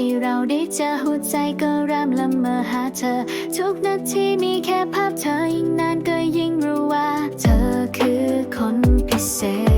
ที่เราได้เจอหัวใจก็เริ่มละเมอหาเธอ ทุกนาทีมีแค่ภาพเธอยิ่งนานก็ยิ่งรู้ว่า เธอคือคนพิเศษ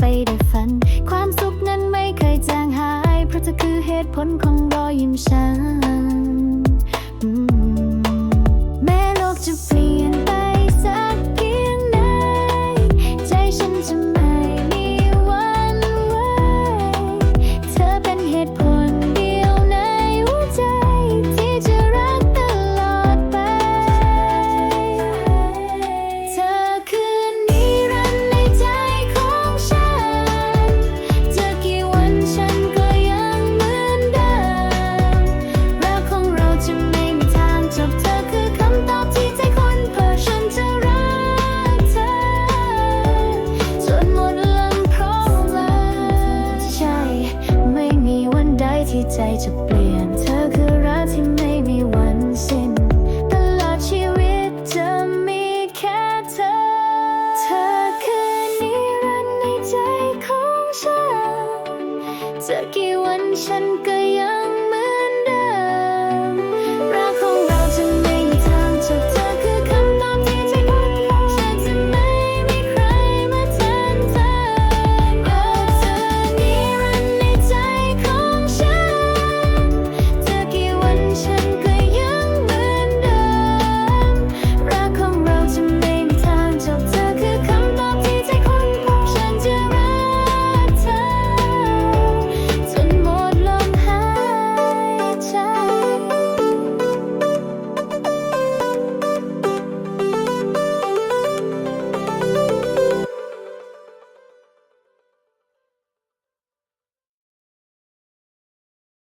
ไปได้ฝัน ความสุขนั้นไม่เคยจางหาย เพราะเธอคือเหตุผลของรอยยิ้มฉัน ที่ใจจะเปลี่ยน เธอคือรักที่ไม่มีวันสิ้น ตลอดชีวิตจะมีแค่เธอ เธอคือนิรันดร์ในใจของฉันจะกี่วันฉันก็ยัง